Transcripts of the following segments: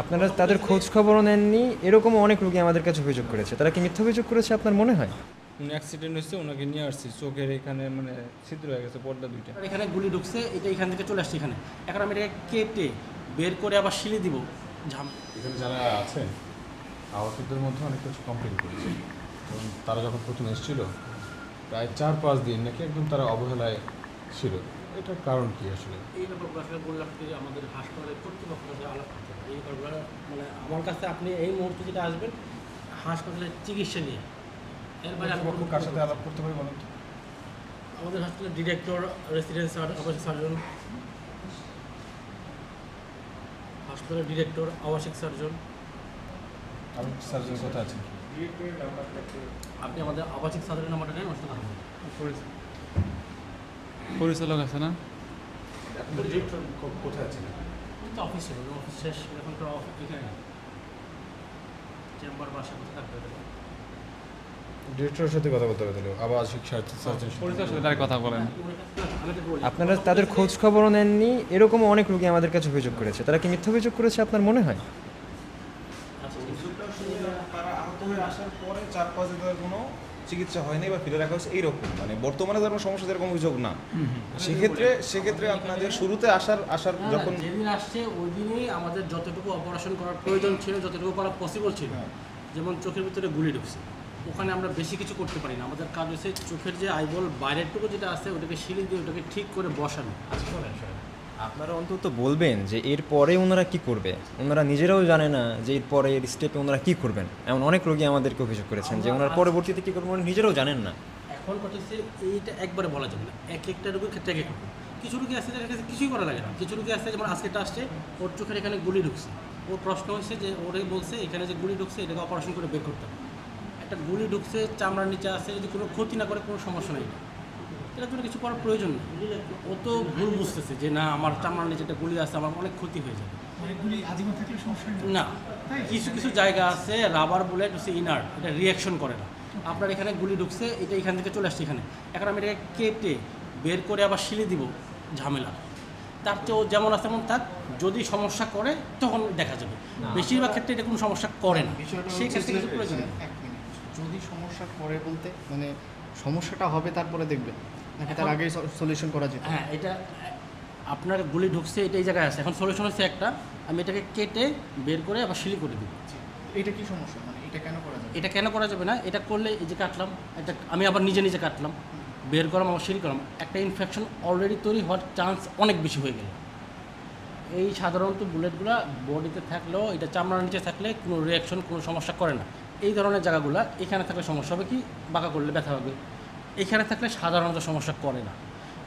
আপনারা তাদের খোঁজ খবরও নেননি এরকমও অনেক রোগী আমাদের কাছে অভিযোগ করেছে। তারা কি মিথ্যা অভিযোগ করেছে আপনার মনে হয়? উনি অ্যাক্সিডেন্ট হয়েছে ওনাকে নিয়ে আসছি। চোখের এখানে মানে ছিদ্র হয়ে গেছে পর্দা দুইটা। এখানে গুলি ঢুকছে এটা এখান থেকে চলে আসছে এখানে। এখন আমি এটাকে কেটে বের করে আবার শিলে দিব। ঝাম এখানে যারা আছেন আহতদের মধ্যে অনেক কিছু কমপ্লেন করেছে। এবং তারা যখন প্রথম এসেছিল প্রায় চার পাঁচ দিন নাকি একদম তারা অবহেলায় ছিল। এটার কারণ কি আসলে? এই ব্যাপারগুলো আসলে বললাম যে আমাদের হাসপাতালের কর্তৃপক্ষের সাথে আলাপ করতে হবে এই ব্যাপারগুলো মানে আমার কাছে আপনি এই মুহূর্তে যেটা আসবেন হাসপাতালের চিকিৎসা নিয়ে। এর বাইরে আমি কার সাথে আলাপ করতে পারি বলেন আমাদের হাসপাতালের ডিরেক্টর রেসিডেন্স আবাসিক সার্জন। হাসপাতালের ডিরেক্টর আবাসিক সার্জন। আমি সার্জন কথা আছেন? আপনি আমাদের আবাসিক সার্জনের নাম্বারটা নেন ওর সাথে। পরিচালক আছে না? কোথায় আছেন কিন্তু অফিস শেষ এখন তো এখানে চেম্বার বাসা কোথায় থাকবে ডিরেক্টরের সাথে কথা বলতে হবে তাহলে আবাসিক সাথে। কথা বলেন। আপনারা তাদের খোঁজ খবরও নেননি এরকমও অনেক রোগী আমাদের কাছে অভিযোগ করেছে। তারা কি মিথ্যা অভিযোগ করেছে আপনার মনে হয়? আচ্ছা তারা আহত হয়ে আসার পরে চার পাঁচ কোনো চিকিৎসা হয়নি বা ফিরে রাখা হয়েছে এইরকম। মানে বর্তমানে কোনো সমস্যা যেরকম অভিযোগ না। সেক্ষেত্রে সেক্ষেত্রে আপনাদের শুরুতে আসার আসার যখন যেদিন আসছে ওই দিনই আমাদের যতটুকু অপারেশন করার প্রয়োজন ছিল যতটুকু করা পসিবল ছিল যেমন চোখের ভিতরে গুলি ঢুকছে। ওখানে আমরা বেশি কিছু করতে পারি না। আমাদের কাজ হচ্ছে চোখের যে আইবল বাইরেরটুকু যেটা আছে ওটাকে সিলি দিয়ে ওটাকে ঠিক করে বসানো। আচ্ছা আপনারা অন্তত বলবেন যে এর পরে ওনারা কি করবে? ওনারা নিজেরাও জানে না যে এর পরে এর স্টেপে ওনারা কি করবেন। এমন অনেক রোগী আমাদেরকে অভিযোগ করেছেন যে ওনারা পরবর্তীতে কি করবেন নিজেরাও জানেন না। এখন কথা হচ্ছে এইটা একবারে বলা যাবে না। এক একটা রোগীর ক্ষেত্রে এক এক রকম। কিছু রোগী আছে যাদের কাছে কিছুই করা লাগে না। কিছু রোগী আছে যেমন আজকেটা আসছে ওর চোখের এখানে গুলি ঢুকছে। ওর প্রশ্ন হচ্ছে যে ওরে বলছে এখানে যে গুলি ঢুকছে এটাকে অপারেশন করে বের করতে হবে। একটা গুলি ঢুকছে চামড়ার নিচে আছে যদি কোনো ক্ষতি না করে কোনো সমস্যা নেই। এটার জন্য কিছু করার প্রয়োজন নেই ও তো ভুল বুঝতেছে যে না আমার চামড়ার নিচে একটা গুলি আছে আমার অনেক ক্ষতি হয়ে যাবে। না কিছু কিছু জায়গা আছে রাবার বুলেট হচ্ছে ইনার এটা রিয়াকশন করে না। আপনার এখানে গুলি ঢুকছে এটা এখান থেকে চলে আসছে এখানে। এখন আমি এটাকে কেটে বের করে আবার শিলে দিব ঝামেলা। তার চেয়ে ও যেমন আছে তেমন থাক যদি সমস্যা করে তখন দেখা যাবে। বেশিরভাগ ক্ষেত্রে এটা কোনো সমস্যা করে না। সেই ক্ষেত্রে কিছু প্রয়োজন যদি সমস্যা করে বলতে মানে সমস্যাটা হবে তারপরে দেখবে নাকি তার আগেই সলিউশন করা যেত। হ্যাঁ এটা আপনার গুলি ঢুকছে এটা এই জায়গায় আছে। এখন সলিউশন হচ্ছে একটা আমি এটাকে কেটে বের করে আবার শিলি করে দিব। এটা কি সমস্যা? মানে এটা কেন করা যাবে? এটা কেন করা যাবে না? এটা করলে এই যে কাটলাম এটা আমি আবার নিজে নিজে কাটলাম বের করলাম আবার সিঁড়ি করলাম একটা ইনফেকশন অলরেডি তৈরি হওয়ার চান্স অনেক বেশি হয়ে গেল। এই সাধারণত বুলেটগুলো বডিতে থাকলেও এটা চামড়ার নিচে থাকলে কোনো রিয়াকশন কোনো সমস্যা করে না। এই ধরনের জায়গাগুলো এখানে থাকলে সমস্যা হবে কি? বাঁকা করলে ব্যথা হবে। এখানে থাকলে সাধারণত সমস্যা করে না।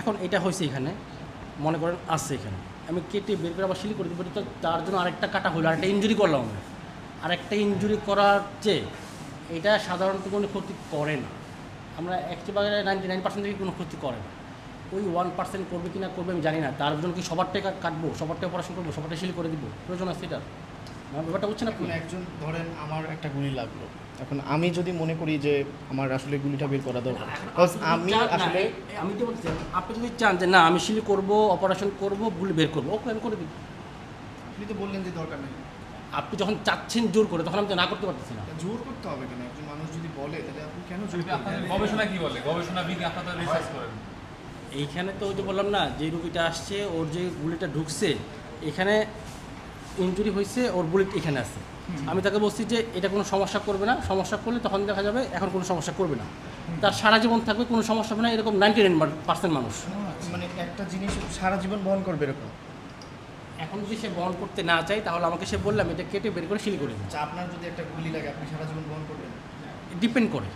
এখন এটা হয়েছে এখানে, মনে করেন আসছে এখানে। আমি কেটে বের করে আবার সিলি করে দিব, তো তার জন্য আরেকটা কাটা হলো, আরেকটা ইঞ্জুরি করলাম আমি। আরেকটা ইঞ্জুরি করার চেয়ে এটা সাধারণত কোনো ক্ষতি করে না। আমরা একটি বাজারে নাইনটি নাইন পার্সেন্ট থেকে কোনো ক্ষতি করে না। ওই ওয়ান পার্সেন্ট করবে কি না করবে আমি জানি না। তার জন্য কি সবারটাই কাটবো সবারটাই অপারেশন করব সবারটাই সিল করে দিব? প্রয়োজন আছে এটা ব্যাপারটা হচ্ছে না এখন একজন ধরেন আমার একটা গুলি লাগল। এখন আমি যদি মনে করি যে আমার আসলে গুলিটা বের করা দরকার। Because আমি আসলে আমি তো বলছি আপনি যদি চান যে না আমি সিলি করব অপারেশন করব গুলি বের করব ওকে আমি করে দিই আপনি তো বললেন যে দরকার নেই। আপনি যখন চাচ্ছেন জোর করে তখন আমি তো না করতে পারতেছি না। জোর করতে হবে কেন? একজন মানুষ যদি বলে তাহলে আপনি কেন জোর করবেন? গবেষণা কি বলে? গবেষণা বিজ্ঞান আপনাদের রিসার্চ করেন। এইখানে তো ওই যে বললাম না যে রুগীটা আসছে ওর যে গুলিটা ঢুকছে এখানে ইনজুরি হয়েছে ওর বুলেট এখানে আছে। আমি তাকে বলছি যে এটা কোনো সমস্যা করবে না। সমস্যা করলে তখন দেখা যাবে এখন কোনো সমস্যা করবে না। তার সারা জীবন থাকবে কোনো সমস্যা হবে না এরকম নাইনটি নাইন পার্সেন্ট মানুষ। মানে একটা জিনিস সারা জীবন বহন করবে এরকম? এখন যদি সে বহন করতে না চায় তাহলে আমাকে সে বললাম এটা কেটে বের করে সিল করে আচ্ছা আপনার যদি একটা গুলি লাগে আপনি সারা জীবন বহন করবেন? ডিপেন্ড করে।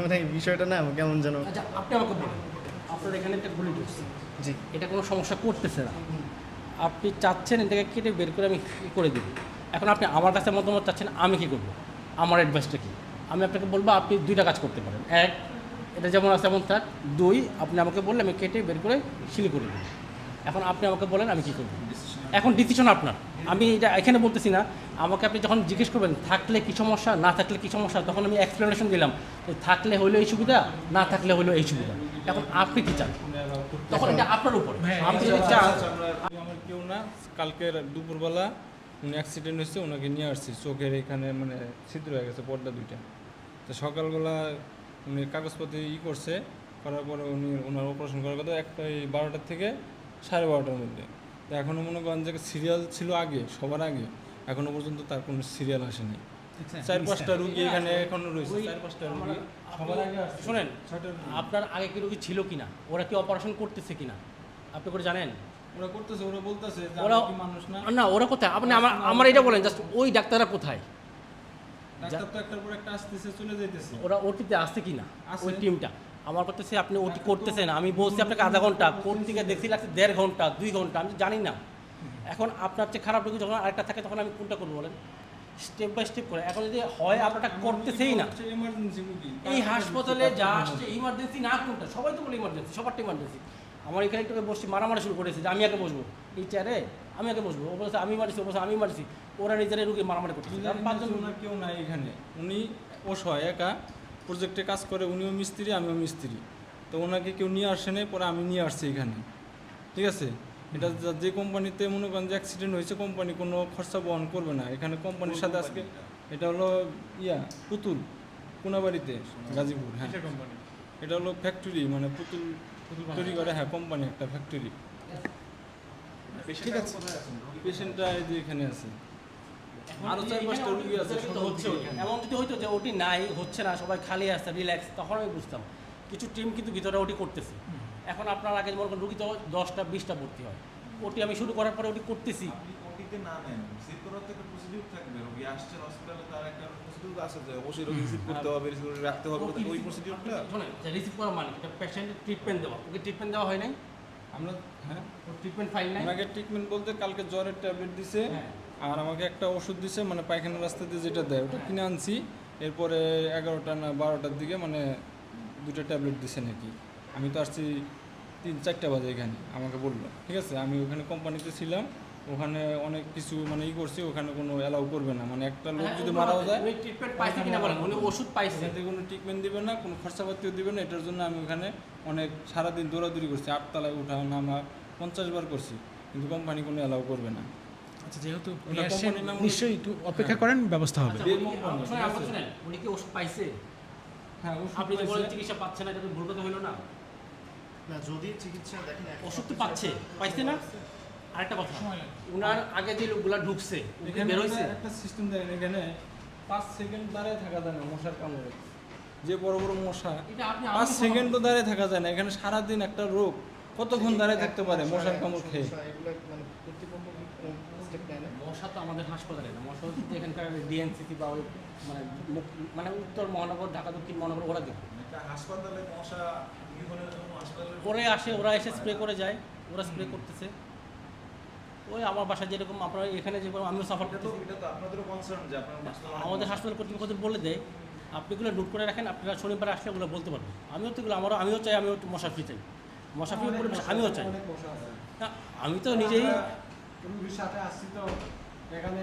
মানে বিষয়টা না কেমন যেন। আচ্ছা আপনি আমাকে বলেন। আপনার এখানে একটা গুলি ঢুকছে। জি। এটা কোনো সমস্যা করতেছে না। আপনি চাচ্ছেন এটাকে কেটে বের করে আমি করে দেবো? এখন আপনি আমার কাছে মতামত চাচ্ছেন, আমি কী করব? আমার অ্যাডভাইসটা কি? আমি আপনাকে বলব, আপনি দুইটা কাজ করতে পারেন। এক, এটা যেমন আছে তেমন থাক। দুই, আপনি আমাকে বললে আমি কেটে বের করে সিলি করে দেবো। এখন আপনি আমাকে বলেন, আমি কী করব? এখন ডিসিশন আপনার। আমি এটা এখানে বলতেছি না, আমাকে আপনি যখন জিজ্ঞেস করবেন, থাকলে কী সমস্যা? না থাকলে কী সমস্যা? তখন আমি এক্সপ্লেনেশন দিলাম থাকলে হইল এই সুবিধা, না থাকলে হইল এই সুবিধা। এখন আপনি কী চান? তখন এটা আপনার উপর। আপনি যদি চান কেউ না কালকে দুপুরবেলা উনি অ্যাক্সিডেন্ট হয়েছে ওনাকে নিয়ে আসছি। চোখের এখানে মানে ছিদ্র হয়ে গেছে পর্দা দুইটা। তো সকালবেলা উনি কাগজপত্র ই করছে করার পরে উনি ওনার অপারেশন করার কথা একটা এই বারোটার থেকে সাড়ে বারোটার মধ্যে। তো এখনও মনে করেন যে সিরিয়াল ছিল আগে সবার আগে। এখনও পর্যন্ত তার কোনো সিরিয়াল আসেনি। চার পাঁচটা রুগী এখানে এখনও রয়েছে চার পাঁচটা রুগী। সবার আগে শোনেন আপনার আগে কি রুগী ছিল কিনা? ওরা কি অপারেশন করতেছে কিনা? আপনি করে জানেন? ওরা করতেছে ওরা বলতেছে ওরা মানুষ না? না ওরা কোথায়? আপনি আমার আমার এটা বলেন জাস্ট ওই ডাক্তাররা কোথায়? ডাক্তার তো একটার পর একটা আসতেছে চলে যাইতেছে। ওরা ওটিতে আসছে কিনা। ওই টিমটা আমার করতেছে আপনি ওটি করতেছেন আমি বলছি আপনাকে আধা ঘণ্টা কোর্ট থেকে দেখছি লাগছে দেড় ঘণ্টা দুই ঘণ্টা আমি জানি না। এখন আপনার চেয়ে খারাপ রোগী যখন আরেকটা থাকে তখন আমি কোনটা করব বলেন? স্টেপ বাই স্টেপ করে। এখন যদি হয় আপনারটা করতেছেই না। এই হাসপাতালে যা আসছে ইমার্জেন্সি না কোনটা সবাই তো বলে ইমার্জেন্সি সবারটা ইমার্জেন্সি আমার এখানে একটু বসছি মারামারি শুরু করেছে যে আমি আগে বসবো। এই চেয়ারে আমি আগে বসবো ও বলছে আমি মারিছি ও বলছে আমি মারিছি। ওরা নিজেরাই রুগী মারামারি কারণ পাঁচজন ওনার কেউ নাই এখানে। উনি অসহায় একা প্রজেক্টে কাজ করে উনিও মিস্ত্রি আমিও মিস্ত্রি। তো ওনাকে কেউ নিয়ে আসেনি পরে আমি নিয়ে আসছি এখানে। ঠিক আছে? এটা যে কোম্পানিতে মনে করেন যে অ্যাক্সিডেন্ট হয়েছে কোম্পানি কোনো খরচা বহন করবে না। এখানে কোম্পানির সাথে আজকে এটা হলো ইয়া পুতুল কোনাবাড়িতে গাজীপুর হ্যাঁ। এটা হলো ফ্যাক্টরি মানে পুতুল তৈরি করে হ্যাঁ কোম্পানি একটা ফ্যাক্টরি ঠিক আছে। পেশেন্টটা এই যে এখানে আছে। আরও চার পাঁচটা ওটি রুগী আছে, হচ্ছে। এমন যদি হইতো যে ওটি নাই হচ্ছে না সবাই খালি আছে রিল্যাক্স তখন আমি বুঝতাম। কিছু টিম কিন্তু ভিতরে ওটি করতেছে। এখন আপনার আগে মনে করেন রুগী তো দশটা বিশটা ভর্তি হয়। ওটি আমি শুরু করার পরে ওটি করতেছি। ওটিতে না নেন রিসিভ করার তো একটা প্রসিডিউর থাকবে। রোগী আসছে হসপিটালে তার একটা প্রসিডিউর আছে যে অবশ্যই রোগী রিসিভ করতে হবে রিসিভ রাখতে হবে ওই প্রসিডিউরটা শোনেন রিসিভ করা মানে এটা পেশেন্টের ট্রিটমেন্ট দেওয়া। ওকে ট্রিটমেন্ট দেওয়া হয় নাই? আমরা হ্যাঁ। ট্রিটমেন্ট ফাইল নাই? ওনাকে ট্রিটমেন্ট বলতে কালকে জ্বরের ট্যাবলেট দিছে হ্যাঁ। আর আমাকে একটা ওষুধ দিছে মানে পায়খানা রাস্তাতে যেটা দেয় ওটা কিনে আনছি। এরপরে এগারোটা না বারোটার দিকে মানে দুটো ট্যাবলেট দিছে নাকি। আমি তো আসছি তিন চারটা বাজে এখানে আমাকে বলল। ঠিক আছে আমি ওখানে কোম্পানিতে ছিলাম। ওখানে অনেক কিছু মানে ই করছি ওখানে কোনো অ্যালাউ করবে না। মানে একটা লোক যদি মারাও যায় উনি ট্রিটমেন্ট পাইছে কিনা বলেন উনি ওষুধ পাইছে। যাতে কোনো ট্রিটমেন্ট দিবে না কোনো খরচাপাতিও দিবে না এটার জন্য আমি ওখানে অনেক সারাদিন দৌড়াদৌড়ি করছি। আটতলায় উঠা নামা পঞ্চাশ বার করছি কিন্তু কোম্পানি কোনো অ্যালাউ করবে না। আচ্ছা যেহেতু নিশ্চয়ই একটু অপেক্ষা করেন ব্যবস্থা হবে। আচ্ছা, উনি কি- ওষুধ পাইছে? হ্যাঁ আপনি যে বলেন চিকিৎসা পাচ্ছে না এটা ভুল কথা হইল না। না যদি চিকিৎসা দেখেন ওষুধ তো পাচ্ছে পাইছে না? আরেকটা কথা। উনার আগে যে লোকগুলা ঢুকছে এখানে বের হইছে একটা সিস্টেম দেয় এখানে পাঁচ সেকেন্ড দাঁড়িয়ে থাকা যায় না মশার কামড়ে। যে বড় বড় মশা পাঁচ সেকেন্ডও দাঁড়িয়ে থাকা যায় না এখানে সারাদিন একটা রোগ কতক্ষণ দাঁড়িয়ে থাকতে পারে মশার কামড় খেয়ে? এগুলো মানে মশা তো আমাদের হাসপাতালে না মশা হচ্ছে এখানকার ডিএনসিসি বা ওই মানে মানে উত্তর মহানগর ঢাকা দক্ষিণ মহানগর ওরা দেখবে হাসপাতালে মশা ওরা আসে ওরা এসে স্প্রে করে যায় ওরা স্প্রে করতেছে। ওই আমার বাসায় যেরকম আপনারা এখানে যেরকম আমিও সাফার আমাদের হাসপাতাল কর্তৃপক্ষ বলে দেয় আপনি এগুলো নোট করে রাখেন আপনারা শনিবার আসলে ওগুলো বলতে পারবেন। আমিও তো এগুলো আমারও আমিও চাই আমিও একটু মশা ফ্রি চাই। মশা ফ্রি পরিবেশ আমিও চাই। না, আমি তো নিজেই সাথে আসছি তো এখানে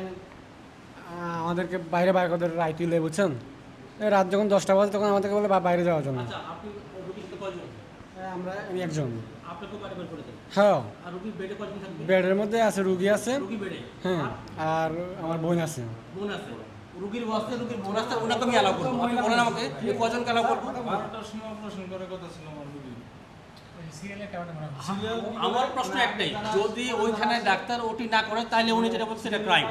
আমাদেরকে বাইরে বাইরে করে রাইট দিলে বুঝছেন? রাত যখন দশটা বাজে তখন আমাদেরকে বলে বাইরে যাওয়ার জন্য। আচ্ছা আমরা একজন। আপনাকেও বাড়ি বের করে দেন হ্যাঁ। আর বেডে থাকবে? বেডের মধ্যে আছে রুগী আছে। রুগী বেডে? হ্যাঁ আর আমার বোন আছে। বোন আছে। রুগীর বসতে রুগীর বোন আছে ওনাকে আমি অ্যালাউ করব। আপনি বলেন আমাকে কয়জনকে অ্যালাউ করব? বারোটার সময় অপারেশন করার কথা ছিল আমার রুগী আমার প্রশ্ন একটাই যদি ওইখানে ডাক্তার ওটি না করে তাহলে উনি যেটা বলছে ক্রাইম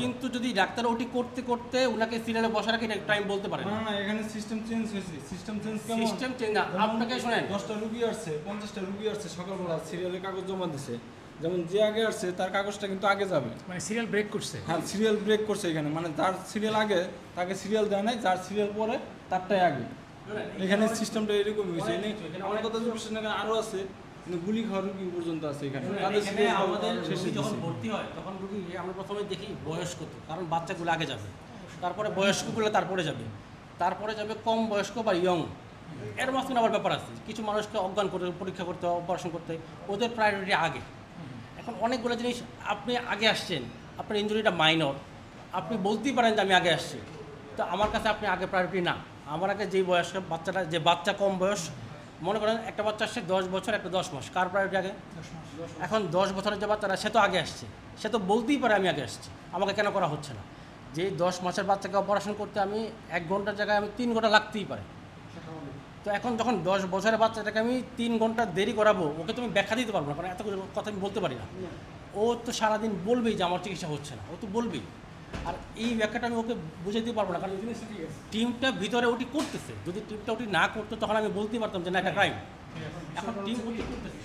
কিন্তু যদি ডাক্তার ওটি করতে করতে ওনাকে সিরিয়ালে বসা রাখে এটা ক্রাইম বলতে পারেন না। না এখানে সিস্টেম চেঞ্জ হয়েছে। সিস্টেম চেঞ্জ কেমন? সিস্টেম চেঞ্জ না আপনাকে শোনেন। দশটা রুগী আসছে পঞ্চাশটা রুগী আসছে সকালবেলা সিরিয়ালের কাগজ জমা দিছে। যেমন যে আগে আসছে তার কাগজটা কিন্তু আগে যাবে। মানে সিরিয়াল ব্রেক করছে। হ্যাঁ সিরিয়াল ব্রেক করছে এখানে। মানে যার সিরিয়াল আগে তাকে সিরিয়াল দেয় নাই যার সিরিয়াল পরে তারটাই আগে। এখানে সিস্টেমটা এরকম হয়েছে আমার কথা যে বিশ্বাস না করেন, আরও আছে গুলি খাওয়ার রুগী পর্যন্ত আছে এখানে। আমাদের শেষে যখন ভর্তি হয় তখন রুগী আমরা প্রথমে দেখি বয়স্ক তো কারণ বাচ্চাগুলো আগে যাবে। তারপরে বয়স্কগুলো তারপরে যাবে। তারপরে যাবে কম বয়স্ক বা ইয়ং এর মাঝখানে আবার ব্যাপার আছে কিছু মানুষকে অজ্ঞান করতে পরীক্ষা করতে অপারেশন করতে ওদের প্রায়োরিটি আগে। এখন অনেকগুলো জিনিস আপনি আগে আসছেন আপনার ইঞ্জুরিটা মাইনর আপনি বলতেই পারেন যে আমি আগে আসছি। তো আমার কাছে আপনি আগে প্রায়োরিটি না। আমার আগে যেই বয়স্ক বাচ্চাটা যে বাচ্চা কম বয়স, মনে করেন একটা বাচ্চা আসছে দশ বছর, একটা দশ মাস। কার প্রায়োরিটি আগে? এখন দশ বছরের যে বাচ্চারা সে তো আগে আসছে। সে তো বলতেই পারে আমি আগে আসছি। আমাকে কেন করা হচ্ছে না? যে দশ মাসের বাচ্চাকে অপারেশন করতে আমি এক ঘণ্টার জায়গায় আমি তিন ঘণ্টা লাগতেই পারে। তো এখন যখন দশ বছরের বাচ্চাটাকে আমি তিন ঘণ্টা দেরি করাবো, ওকে তুমি ব্যাখ্যা দিতে পারব না, কারণ এত কথা আমি বলতে পারি না। ও তো সারাদিন বলবেই যে আমার চিকিৎসা হচ্ছে না। ও তো বলবেই। আর এই ব্যাখ্যাটা আমি ওকে বুঝে দিতে পারব না কারণ টিমটা ভিতরে ওটি করতেছে। যদি টিমটা ওটি না করতো তখন আমি বলতে পারতাম যে না এটা ক্রাইম এখন টিম ওটি করতেছে।